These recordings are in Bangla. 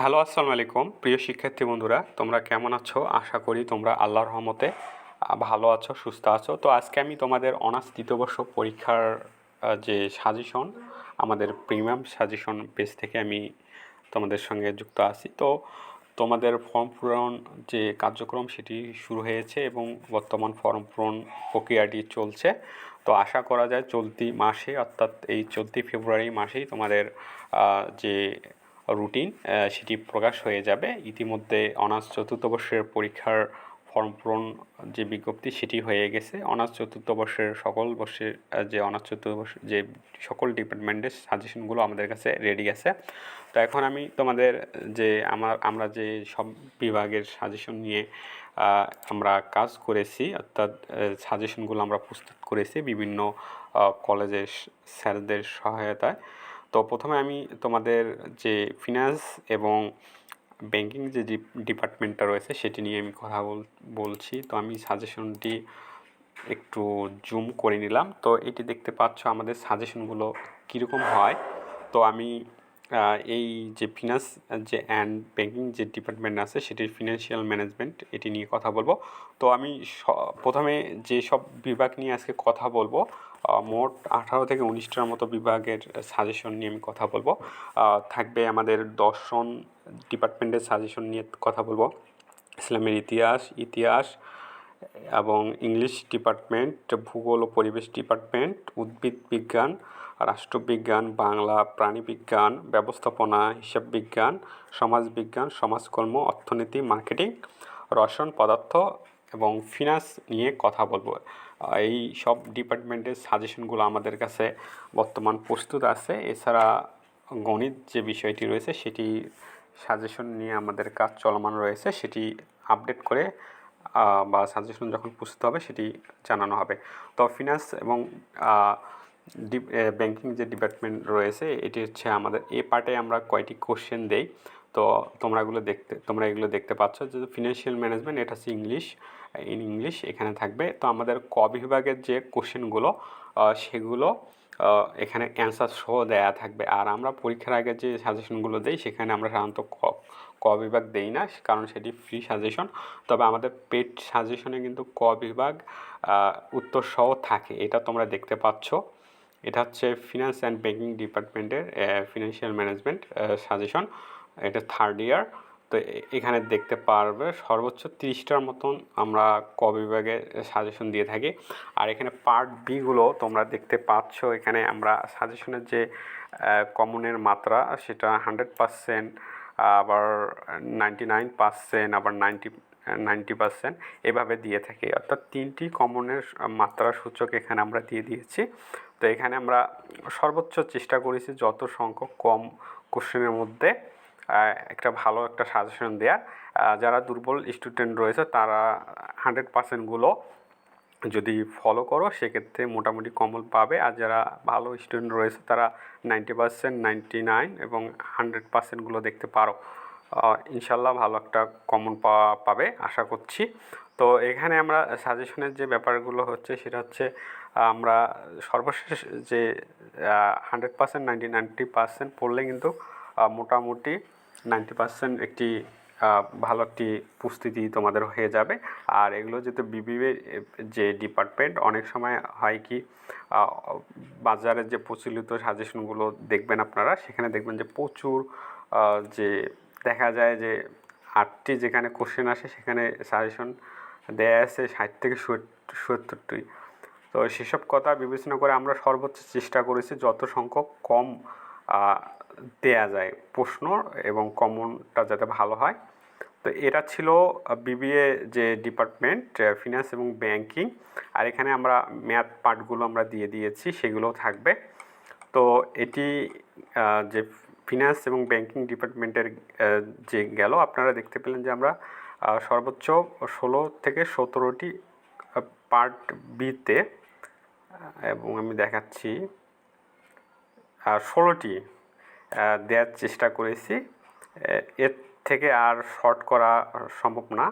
হ্যালো, আসসালামু আলাইকুম। প্রিয় শিক্ষার্থী বন্ধুরা, তোমরা কেমন আছো? আশা করি তোমরা আল্লাহর রহমতে ভালো আছো, সুস্থ আছো। তো আজকে আমি তোমাদের অনার্স দ্বিতীয় বর্ষ পরীক্ষার যে সাজেশন, আমাদের প্রিমিয়াম সাজেশন পেজ থেকে আমি তোমাদের সঙ্গে যুক্ত আছি। তো তোমাদের ফর্ম পূরণ যে কার্যক্রম, সেটি শুরু হয়েছে এবং বর্তমান ফর্ম পূরণ প্রক্রিয়াটি চলছে। তো আশা করা যায়, চলতি মাসে, অর্থাৎ এই চলতি ফেব্রুয়ারি মাসেই তোমাদের যে রুটিন সেটি প্রকাশ হয়ে যাবে। ইতিমধ্যে অনার্স চতুর্থ বর্ষের পরীক্ষার ফর্ম পূরণ যে বিজ্ঞপ্তি, সেটি হয়ে গেছে। অনার্স চতুর্থ বর্ষের সকল বর্ষের যে অনার্স চতুর্থ বর্ষের যে সকল ডিপার্টমেন্টের সাজেশনগুলো আমাদের কাছে রেডি আছে। তো এখন আমি তোমাদের যে আমার, আমরা যে সব বিভাগের সাজেশন নিয়ে আমরা কাজ করেছি, অর্থাৎ সাজেশনগুলো আমরা প্রস্তুত করেছি বিভিন্ন কলেজের স্যারদের সহায়তায়। তো প্রথমে আমি তোমাদের যে ফিনান্স এবং ব্যাংকিং যে ডিপার্টমেন্টটা রয়েছে সেটি নিয়ে আমি কথা বল, বলছি। তো আমি সাজেশনটি একটু জুম করে নিলাম। তো এটি দেখতে পাচ্ছ আমাদের সাজেশনগুলো কীরকম হয়। তো আমি এই যে ফিনান্স যে অ্যান্ড ব্যাংকিং যে ডিপার্টমেন্ট আছে সেটির ফিনান্সিয়াল ম্যানেজমেন্ট এটি নিয়ে কথা বলব। তো আমি প্রথমে যে সব বিভাগ নিয়ে আজকে কথা বলব মোট আঠারো থেকে উনিশটার মতো বিভাগের সাজেশন নিয়ে আমি কথা বলব। থাকবে আমাদের দর্শন ডিপার্টমেন্টের সাজেশন নিয়ে কথা বলব। ইসলামের ইতিহাস ইতিহাস এবং ইংলিশ ডিপার্টমেন্ট, ভূগোল ও পরিবেশ ডিপার্টমেন্ট, উদ্ভিদ বিজ্ঞান, রাষ্ট্রবিজ্ঞান, বাংলা প্রাণীবিজ্ঞান ব্যবস্থাপনা, হিসাব বিজ্ঞান সমাজবিজ্ঞান সমাজকর্ম, অর্থনীতি, মার্কেটিং, রসায়ন, পদার্থ এবং ফিনান্স নিয়ে কথা বলব। এই সব ডিপার্টমেন্টের সাজেশনগুলো আমাদের কাছে বর্তমান প্রস্তুত আছে। এছাড়া গণিত যে বিষয়টি রয়েছে, সেটি সাজেশন নিয়ে আমাদের কাজ চলমান রয়েছে। সেটি আপডেট করে বা সাজেশন যখন প্রস্তুত হবে, সেটি জানানো হবে। তো ফিনান্স এবং ব্যাংকিং যে ডিপার্টমেন্ট রয়েছে, এটি হচ্ছে আমাদের, এ পার্টে আমরা কয়টি কোশ্চেন দেই। তো তোমরা এগুলো দেখতে, তোমরা এগুলো দেখতে পাচ্ছ যে ফিনান্সিয়াল ম্যানেজমেন্ট এটা হচ্ছে ইংলিশ ইন ইংলিশ এখানে থাকবে। তো আমাদের ক বিভাগের যে কোশ্চেনগুলো সেগুলো এখানে অ্যান্সার সহ দেয়া থাকবে। আর আমরা পরীক্ষার আগে যে সাজেশনগুলো দেই, সেখানে আমরা সাধারণত ক ক বিভাগ দেই না, কারণ সেটি ফ্রি সাজেশন তবে আমাদের পেড সাজেশনে কিন্তু ক বিভাগ উত্তর সহ থাকে। এটা তোমরা দেখতে পাচ্ছ। এটা হচ্ছে ফিনান্স অ্যান্ড ব্যাংকিং ডিপার্টমেন্টের ফিনান্সিয়াল ম্যানেজমেন্ট সাজেশন এটা থার্ড ইয়ার তো এখানে দেখতে পারবে সর্বোচ্চ তিরিশটার মতন আমরা ক বিভাগে সাজেশন দিয়ে থাকি। আর এখানে পার্ট বিগুলো তোমরা দেখতে পাচ্ছ, এখানে আমরা সাজেশনের যে কমনের মাত্রা, সেটা হান্ড্রেড পারসেন্ট আবার নাইনটি নাইন পার্সেন্ট আবার নাইনটি নাইনটি পার্সেন্ট এভাবে দিয়ে থাকি। অর্থাৎ তিনটি কমনের মাত্রা সূচক এখানে আমরা দিয়ে দিয়েছি। তো এখানে আমরা সর্বোচ্চ চেষ্টা করেছি যত সংখ্যক কম কোশ্চেনের মধ্যে একটা ভালো একটা সাজেশন আহ, যারা দুর্বল স্টুডেন্ট রয়েছে তারা হান্ড্রেড পার্সেন্টগুলো যদি ফলো করো সেক্ষেত্রে মোটামুটি কমল পাবে। আর যারা ভালো স্টুডেন্ট রয়েছে তারা নাইনটি পার্সেন্ট নাইনটি নাইন এবং হান্ড্রেড পার্সেন্টগুলো দেখতে পারো। ইনশাল্লাহ ভালো একটা কমন পাওয়া পাবে আশা করছি। তো এখানে আমরা সাজেশনের যে ব্যাপারগুলো হচ্ছে সেটা হচ্ছে আমরা সর্বশেষ যে hundred percent ninety ninety percent পড়লে কিন্তু মোটামুটি নাইনটি পার্সেন্ট একটি ভালো একটি প্রস্তুতি তোমাদের হয়ে যাবে। আর এগুলো যেহেতু বিবিএ যে ডিপার্টমেন্ট অনেক সময় হয় কি বাজারের যে প্রচলিত সাজেশনগুলো দেখবেন আপনারা, সেখানে দেখবেন যে প্রচুর যে দেখা যায় যে আটটি যেখানে কোশ্চেন আসে, সেখানে সাজেশন দেয়া আছে ষাট থেকে সত্তরটি। তো সেসব কথা বিবেচনা করে আমরা সর্বোচ্চ চেষ্টা করেছি, যত সংখ্যক কম দেয়া যায় প্রশ্ন এবং কমনটা যাতে ভালো হয়। তো এটা ছিল বিবিএ যে ডিপার্টমেন্ট ফিনান্স এবং ব্যাংকিং আর এখানে আমরা ম্যাথ পার্টগুলো আমরা দিয়ে দিয়েছি, সেগুলোও থাকবে। তো এটি যে ফিনান্স এবং ব্যাংকিং ডিপার্টমেন্টের যে গেল, আপনারা দেখতে পেলেন যে আমরা সর্বোচ্চ ষোলো থেকে সতেরোটি পার্ট বিতে এবং আমি দেখাচ্ছি ষোলোটি দেওয়ার চেষ্টা করেছি। এর থেকে আর শর্ট করা সম্ভব না।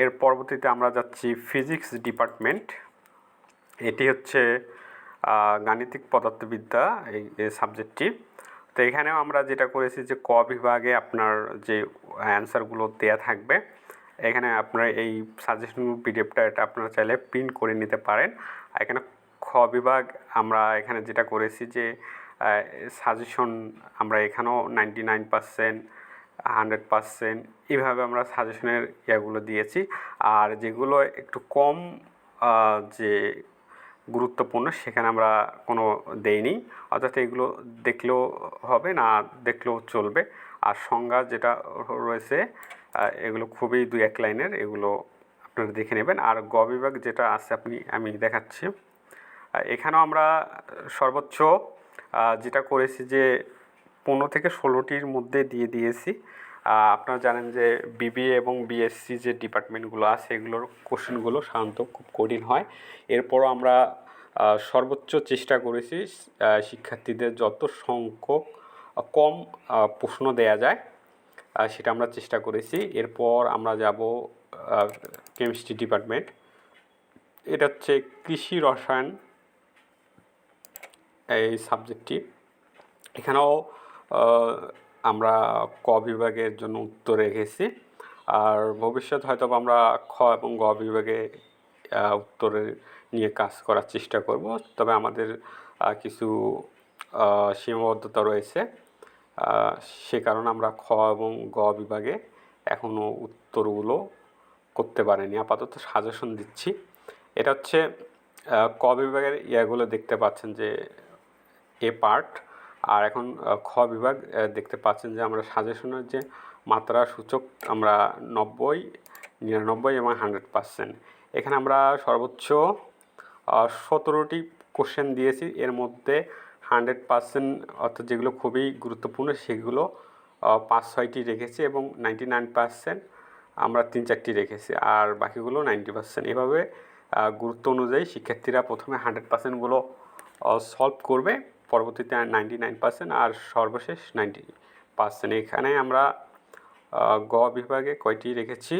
এর পরবর্তীতে আমরা যাচ্ছি ফিজিক্স ডিপার্টমেন্ট। এটি হচ্ছে গাণিতিক পদার্থবিদ্যা এই সাবজেক্টটি। তো এখানেও আমরা যেটা করেছি যে ক বিভাগে আপনার যে অ্যান্সারগুলো দেয়া থাকবে, এখানে আপনার এই সাজেশন পিডিএফটা এটা আপনারা চাইলে প্রিন্ট করে নিতে পারেন। এখানে খ বিভাগ আমরা এখানে যেটা করেছি যে সাজেশন আমরা এখানেও ninety nine percent hundred percent এইভাবে আমরা সাজেশনের ইয়াগুলো দিয়েছি। আর যেগুলো একটু কম যে গুরুত্বপূর্ণ সেখানে আমরা কোনো দেইনি। অর্থাৎ এগুলো দেখলেও হবে, না দেখলেও চলবে। আর সংজ্ঞা যেটা রয়েছে এগুলো খুবই দুই এক লাইনের, এগুলো আপনারা দেখে নেবেন। আর গ বিভাগ যেটা আছে, আপনি, আমি দেখাচ্ছি। এখানেও আমরা সর্বোচ্চ যেটা করেছি যে পনেরো থেকে ষোলোটির মধ্যে দিয়ে দিয়েছি। আপনারা জানেন যে বিবিএ এবং বিএসসি যে ডিপার্টমেন্টগুলো আছে এগুলোর কোশ্চেনগুলো সাধারণত খুব কঠিন হয়। এরপরও আমরা সর্বোচ্চ চেষ্টা করেছি শিক্ষার্থীদের যত সংখ্যক কম প্রশ্ন দেয়া যায় সেটা আমরা চেষ্টা করেছি। এরপর আমরা যাব কেমিস্ট্রি ডিপার্টমেন্ট। এটা হচ্ছে কৃষি রসায়ন এই সাবজেক্টটি এখানেও আমরা ক বিভাগের জন্য উত্তর রেখেছি। আর ভবিষ্যৎ হয়তো আমরা খ এবং গ বিভাগে আহ, উত্তরের নিয়ে কাজ করার চেষ্টা করব। তবে আমাদের কিছু সীমাবদ্ধতা রয়েছে। সে কারণে আমরা খ এবং গ বিভাগে এখনও উত্তরগুলো করতে পারিনি। আপাতত সাজেশন দিচ্ছি। এটা হচ্ছে ক বিভাগের ইয়াগুলো দেখতে পাচ্ছেন যে এ পার্ট। আর এখন খ বিভাগ দেখতে পাচ্ছেন যে আমরা সাজেশনের যে মাত্রা সূচক আমরা নব্বই, নিরানব্বই এবং হান্ড্রেড পার্সেন্ট। এখানে আমরা সর্বোচ্চ সতেরোটি কোশ্চেন দিয়েছি। এর মধ্যে হান্ড্রেড পার্সেন্ট, অর্থাৎ যেগুলো খুবই গুরুত্বপূর্ণ, সেগুলো পাঁচ ছয়টি রেখেছি এবং নাইনটি নাইন পার্সেন্ট আমরা তিন চারটি রেখেছি। আর বাকিগুলো নাইনটি পার্সেন্ট। এভাবে গুরুত্ব অনুযায়ী শিক্ষার্থীরা প্রথমে হান্ড্রেড পার্সেন্টগুলো সলভ করবে। পরবর্তীতে নাইনটি নাইন পার্সেন্ট আর সর্বশেষ নাইনটি পার্সেন্ট এখানে আমরা গ বিভাগে কয়টি রেখেছি?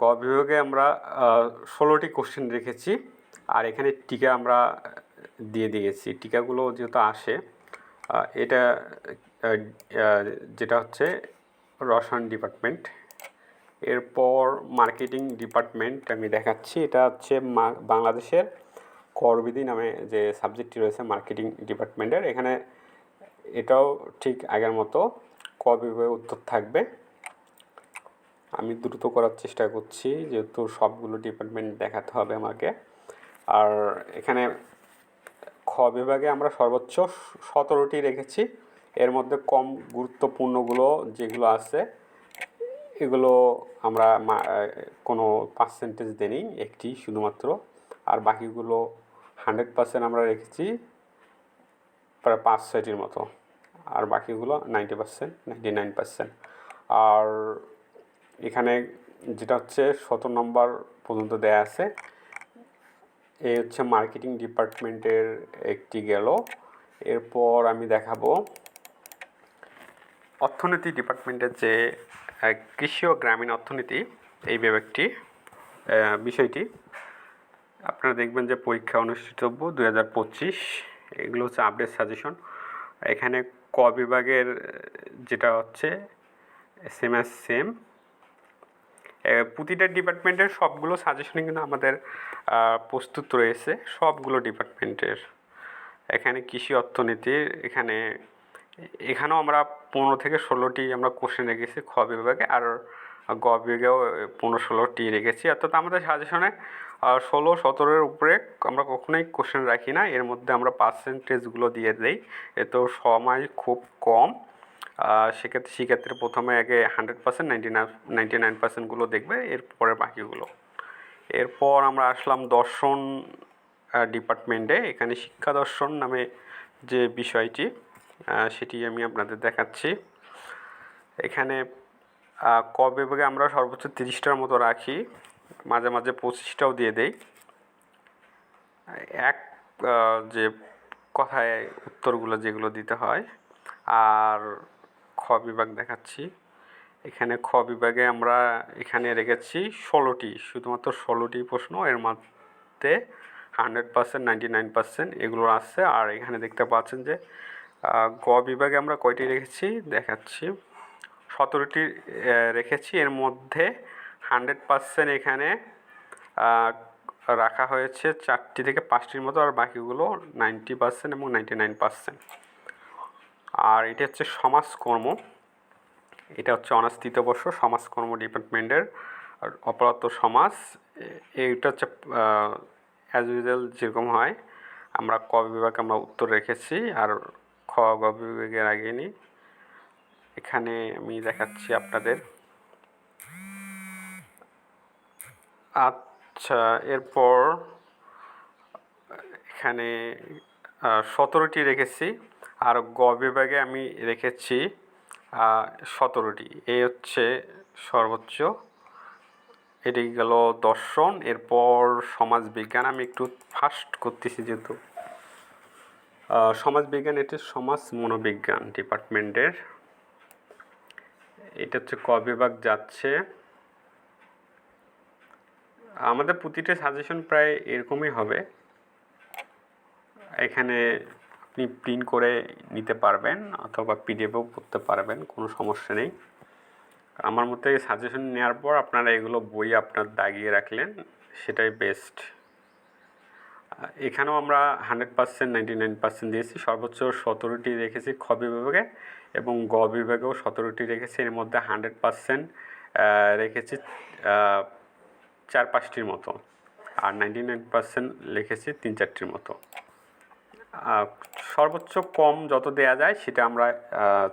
গ বিভাগে আমরা ষোলোটি কোশ্চেন রেখেছি। আর এখানে টিকা আমরা দিয়ে দিয়েছি। টিকাগুলো যেহেতু আসে এটা যেটা হচ্ছে রসায়ন ডিপার্টমেন্ট এরপর মার্কেটিং ডিপার্টমেন্ট আমি দেখাচ্ছি। এটা হচ্ছে বাংলাদেশের করবিধি নামে যে সাবজেক্টটি রয়েছে মার্কেটিং ডিপার্টমেন্টের এখানে এটাও ঠিক আগের মতো ক বিভাগে উত্তর থাকবে। আমি দ্রুত করার চেষ্টা করছি, যেহেতু সবগুলো ডিপার্টমেন্ট দেখাতে হবে আমাকে। আর এখানে খ বিভাগে আমরা সর্বোচ্চ সতেরোটি রেখেছি। এর মধ্যে কম গুরুত্বপূর্ণগুলো যেগুলো আছে, এগুলো আমরা কোনো পার্সেন্টেজ দেনি একটি শুধুমাত্র। আর বাকিগুলো হান্ড্রেড পার্সেন্ট আমরা রেখেছি প্রায় পাঁচ ছয়টির মতো। আর বাকিগুলো ninety percent, ninety nine percent. আর এখানে যেটা হচ্ছে সতেরো নম্বর পর্যন্ত দেয়া আছে এই হচ্ছে মার্কেটিং ডিপার্টমেন্টের একটি গেল। এরপর আমি দেখাবো অর্থনীতি ডিপার্টমেন্টের যে কৃষি ও গ্রামীণ অর্থনীতি, এই বিভাগটি বিষয়টি। আপনারা দেখবেন যে পরীক্ষা অনুষ্ঠিতব্য দু হাজার পঁচিশ। এগুলো হচ্ছে আপডেট সাজেশন এখানে ক বিভাগের যেটা হচ্ছে সেম অ্যাজ সেম প্রতিটা ডিপার্টমেন্টের সবগুলো সাজেশনই কিন্তু আমাদের প্রস্তুত রয়েছে সবগুলো ডিপার্টমেন্টের। এখানে কৃষি অর্থনীতির এখানে, এখানেও আমরা পনেরো থেকে ষোলোটি আমরা কোশ্চেন রেখেছি খ বিভাগে, আর গ বিভাগেও পনেরো ষোলোটি রেখেছি। অর্থাৎ আমাদের সাজেশনে ষোলো সতেরোর উপরে আমরা কখনোই কোশ্চেন রাখি না। এর মধ্যে আমরা পার্সেন্টেজগুলো দিয়ে দিই। তো সময় খুব কম। সেক্ষেত্রে সেক্ষেত্রে প্রথমে আগে hundred percent ninety nine ninety nine পার্সেন্টগুলো দেখবে। এরপরে বাকিগুলো। এরপর আমরা আসলাম দর্শন ডিপার্টমেন্টে এখানে শিক্ষা দর্শন নামে যে বিষয়টি সেটি আমি আপনাদের দেখাচ্ছি। এখানে আহ, ক বিভাগে আমরা সর্বোচ্চ তিরিশটার মতো রাখি। মাঝে মাঝে পঁচিশটাও দিয়ে দেই। এক যে কথায় উত্তরগুলো যেগুলো দিতে হয়। আর খ বিভাগ দেখাচ্ছি। এখানে খ বিভাগে আমরা এখানে রেখেছি ষোলোটি, শুধুমাত্র ষোলোটি প্রশ্ন। এর মধ্যে hundred percent, ninety nine percent এগুলো আসছে আর এখানে দেখতে পাচ্ছেন যে গ বিভাগে আমরা কয়টি রেখেছি? দেখাচ্ছি। সতেরোটি রেখেছি। এর মধ্যে হান্ড্রেড পার্সেন্ট এখানে রাখা হয়েছে চারটি থেকে পাঁচটির মতো, আর বাকিগুলো নাইনটি পার্সেন্ট এবং নাইনটি নাইন পার্সেন্ট। আর এটা হচ্ছে সমাজকর্ম। এটা হচ্ছে অনার্স তৃতীয় বর্ষ সমাজকর্ম ডিপার্টমেন্টের অপরাধ সমাজ। এইটা হচ্ছে অ্যাজ ইউজুয়াল যেরকম হয়, আমরা ক বিভাগে আমরা উত্তর রেখেছি, আর খ, গ বিভাগের আগে নিই এখানে আমি দেখাচ্ছি আপনাদের। আচ্ছা এরপর এখানে সতেরোটি রেখেছি আর গ বিভাগে আমি রেখেছি সতেরোটি। এই হচ্ছে সর্বোচ্চ, এটি গেল দর্শন, এরপর সমাজ বিজ্ঞান আমি একটু ফাস্ট করতেছি যেহেতু। সমাজবিজ্ঞান, এটি সমাজ মনোবিজ্ঞান ডিপার্টমেন্টের এটা হচ্ছে ক বিভাগ যাচ্ছে। আমাদের প্রতিটা সাজেশন প্রায় এরকমই হবে। এখানে আপনি প্রিন্ট করে নিতে পারবেন অথবা পিডিএফও করতে পারবেন, কোনো সমস্যা নেই। আমার মতে সাজেশন নেওয়ার পর আপনারা এগুলো বই আপনার দাগিয়ে রাখলেন, সেটাই বেস্ট এখানেও আমরা hundred percent ninety nine percent দিয়েছি, সর্বোচ্চ সতেরোটি রেখেছি খ বিভাগে এবং গ বিভাগেও সতেরোটি রেখেছি, এর মধ্যে হান্ড্রেড পার্সেন্ট রেখেছি চার পাঁচটির মতো। আর নাইনটি নাইন পার্সেন্ট লিখেছি তিন চারটির মতো। সর্বোচ্চ কম যত দেয়া যায় সেটা আমরা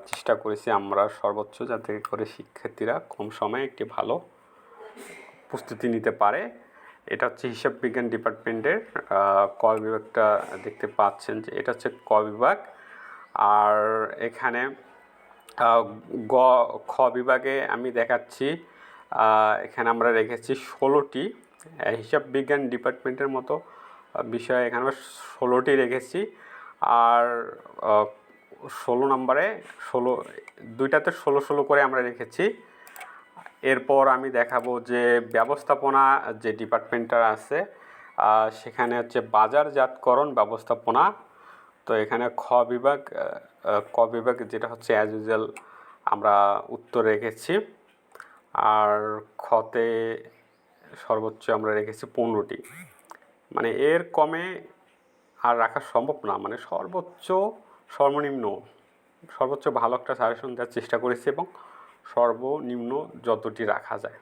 চেষ্টা করেছি আমরা সর্বোচ্চ যাতে করে শিক্ষার্থীরা কম সময়ে একটি ভালো প্রস্তুতি নিতে পারে। এটা হচ্ছে হিসাব বিজ্ঞান ডিপার্টমেন্টের ক বিভাগটা দেখতে পাচ্ছেন যে এটা হচ্ছে ক বিভাগ। আর এখানে গ, খ বিভাগে আমি দেখাচ্ছি এখানে আমরা রেখেছি ষোলোটি হিসাব বিজ্ঞান ডিপার্টমেন্টের মতো বিষয় এখানে আমরা ষোলোটি রেখেছি। আর ষোলো নম্বরে ষোলো, দুইটাতে ষোলো ষোলো করে আমরা রেখেছি। এরপর আমি দেখাবো যে ব্যবস্থাপনা যে ডিপার্টমেন্টটা আছে সেখানে হচ্ছে বাজারজাতকরণ ব্যবস্থাপনা। তো এখানে খ বিভাগ ক বিভাগ যেটা হচ্ছে অ্যাজ ইউজুয়াল আমরা উত্তর রেখেছি। আর খতে সর্বোচ্চ আমরা রেখেছি পনেরোটি। মানে এর কমে আর রাখা সম্ভব না। মানে সর্বোচ্চ সর্বনিম্ন, সর্বোচ্চ ভালো একটা সাজেশন দেওয়ার চেষ্টা করেছি এবং সর্বনিম্ন যতটি রাখা যায়।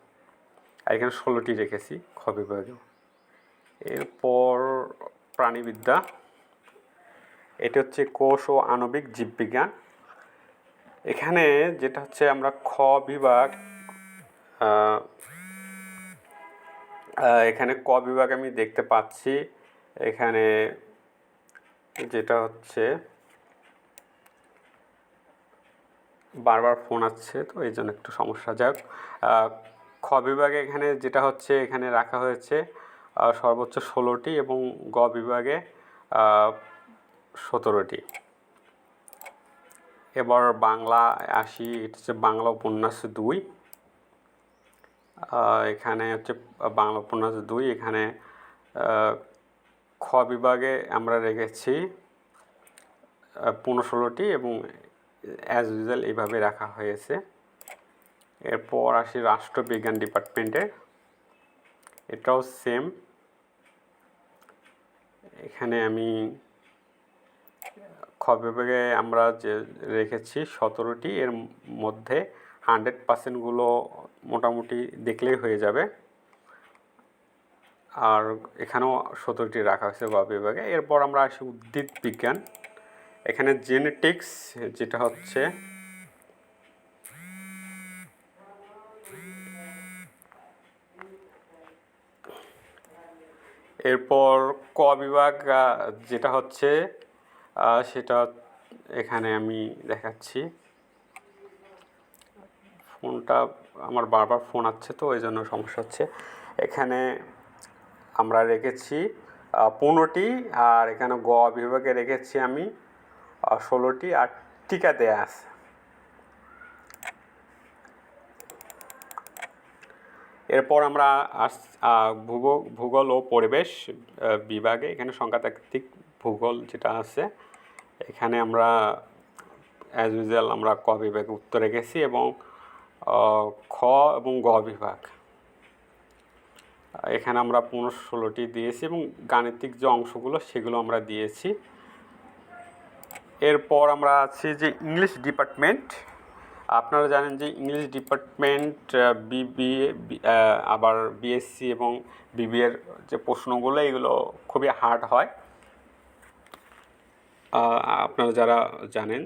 আর এখানে ষোলোটি রেখেছি খ বিভাগেও। এরপর প্রাণীবিদ্যা, এটা হচ্ছে কোষ ও আণবিক জীববিজ্ঞান। এখানে যেটা হচ্ছে আমরা খ বিভাগ এখানে ক বিভাগ আমি দেখতে পাচ্ছি। এখানে যেটা হচ্ছে, বারবার ফোন আসছে, তো এই জন্য একটু সমস্যা। যাক খ বিভাগে এখানে যেটা হচ্ছে, এখানে রাখা হয়েছে সর্বোচ্চ ষোলোটি এবং গ বিভাগে সতেরোটি। এবার বাংলা আসি, এটা হচ্ছে বাংলা উপন্যাস দুই। এখানে হচ্ছে বাংলা উপন্যাস দুই, এখানে খ বিভাগে আমরা রেখেছি পনেরো ষোলোটি এবং অ্যাজ ইউজুয়াল এইভাবে রাখা হয়েছে। এরপর আসি রাষ্ট্রবিজ্ঞান ডিপার্টমেন্টে এটাও সেম এখানে আমি, খ বিভাগে আমরা যে রেখেছি সতেরোটি, এর মধ্যে হান্ড্রেড পার্সেন্টগুলো মোটামুটি দেখলেই হয়ে যাবে। আর এখানেও সতেরোটি রাখা হয়েছে গ বিভাগে। এরপর আমরা আসি উদ্ভিদ বিজ্ঞান। এখানে জেনেটিক্স যেটা হচ্ছে এরপর ক বিভাগ যেটা হচ্ছে সেটা এখানে আমি দেখাচ্ছি। ফোনটা আমার বারবার ফোন আসছে তো ওই জন্য সমস্যা হচ্ছে। এখানে আমরা রেখেছি পনেরোটি, আর এখানে গ বিভাগে রেখেছি আমি ষোলোটি, আর টিকা দেয়া আছে। এরপর আমরা আস ভূগোল ভূগোল ও পরিবেশ বিভাগে, এখানে সংখ্যাতাত্ত্বিক ভূগোল যেটা আছে, এখানে আমরা অ্যাজ ইউজুয়াল আমরা ক বিভাগে উত্তর রেখেছি এবং খ এবং গ বিভাগ। এখানে আমরা পনেরো ষোলোটি দিয়েছি এবং গাণিতিক যে অংশগুলো সেগুলো আমরা দিয়েছি। এরপর আমরা আছি যে ইংলিশ ডিপার্টমেন্ট। আপনারা জানেন যে ইংলিশ ডিপার্টমেন্ট বিবিএ আবার বিএসসি এবং বিবিএর যে প্রশ্নগুলো, এগুলো খুবই হার্ড হয়। আপনারা যারা জানেন,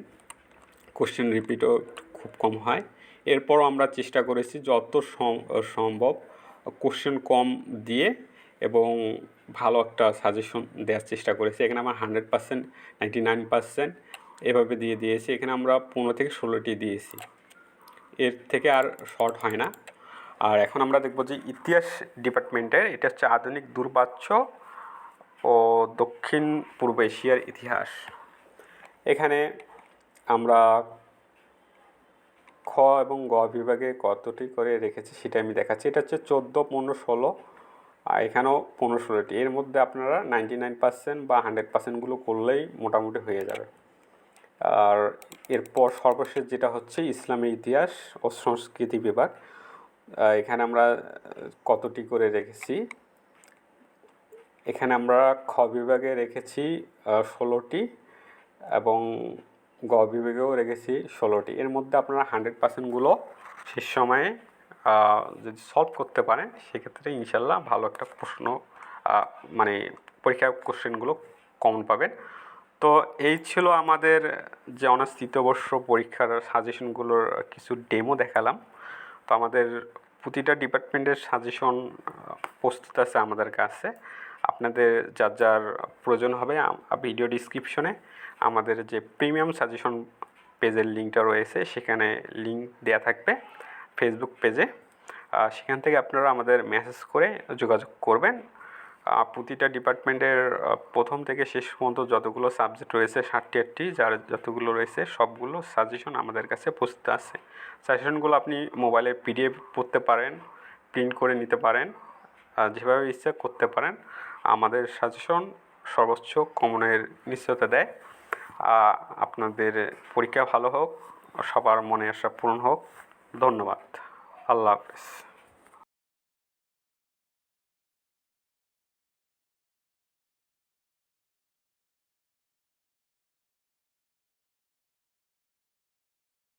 কোশ্চেন রিপিটও খুব কম হয়। এরপরও আমরা চেষ্টা করেছি যত সম- সম্ভব কোশ্চেন কম দিয়ে এবং ভালো একটা সাজেশন দেওয়ার চেষ্টা করেছি। এখানে আমার hundred percent ninety nine percent এভাবে দিয়ে দিয়েছি। এখানে আমরা পনেরো থেকে ষোলোটি দিয়েছি। এর থেকে আর শর্ট হয় না। আর এখন আমরা দেখব যে ইতিহাস ডিপার্টমেন্টের, এটা হচ্ছে আধুনিক দুর্বাচ্য ও দক্ষিণ পূর্ব এশিয়ার ইতিহাস। এখানে আমরা এবং গ বিভাগে কতটি করে রেখেছি সেটা আমি দেখাচ্ছি। এটা হচ্ছে চোদ্দ, পনেরো, ষোলো। এখানেও পনেরো, ষোলোটি। এর মধ্যে আপনারা নাইনটি নাইন পার্সেন্ট বা হান্ড্রেড পার্সেন্টগুলো করলেই মোটামুটি হয়ে যাবে। আর এরপর সর্বশেষ যেটা হচ্ছে ইসলামের ইতিহাস ও সংস্কৃতি বিভাগ। এখানে আমরা কতটি করে রেখেছি? এখানে আমরা খ বিভাগে রেখেছি ষোলোটি এবং গ বিভাগেও রেখেছি ষোলোটি। এর মধ্যে আপনারা হান্ড্রেড পার্সেন্টগুলো শেষ সময়ে যদি সলভ করতে পারেন, সেক্ষেত্রে ইনশাল্লাহ ভালো একটা প্রশ্ন মানে পরীক্ষা কোশ্চেনগুলো কমন পাবেন। তো এই ছিল আমাদের যে অনার্স তৃতীয় বর্ষ পরীক্ষার সাজেশনগুলোর কিছু ডেমো দেখালাম। তো আমাদের প্রতিটা ডিপার্টমেন্টের সাজেশন প্রস্তুত আছে আমাদের কাছে। আপনাদের যার যার প্রয়োজন হবে ভিডিও ডিসক্রিপশনে আমাদের যে প্রিমিয়াম সাজেশন পেজের লিঙ্কটা রয়েছে, সেখানে লিঙ্ক দেওয়া থাকবে ফেসবুক পেজে সেখান থেকে আপনারা আমাদের মেসেজ করে যোগাযোগ করবেন। প্রতিটা ডিপার্টমেন্টের প্রথম থেকে শেষ পর্যন্ত যতগুলো সাবজেক্ট রয়েছে, ষাটটি আটটি, যার যতগুলো রয়েছে, সবগুলো সাজেশন আমাদের কাছে প্রস্তুত আছে। সাজেশনগুলো আপনি মোবাইলে পিডিএফ পড়তে পারেন প্রিন্ট করে নিতে পারেন যেভাবে ইচ্ছা করতে পারেন। আমাদের সাজেশন সর্বোচ্চ কমনের নিশ্চয়তা দেয়। আপনাদের পরীক্ষা ভালো হোক সবার মনে আশা পূরণ হোক। ধন্যবাদ। আল্লাহ হাফিজ।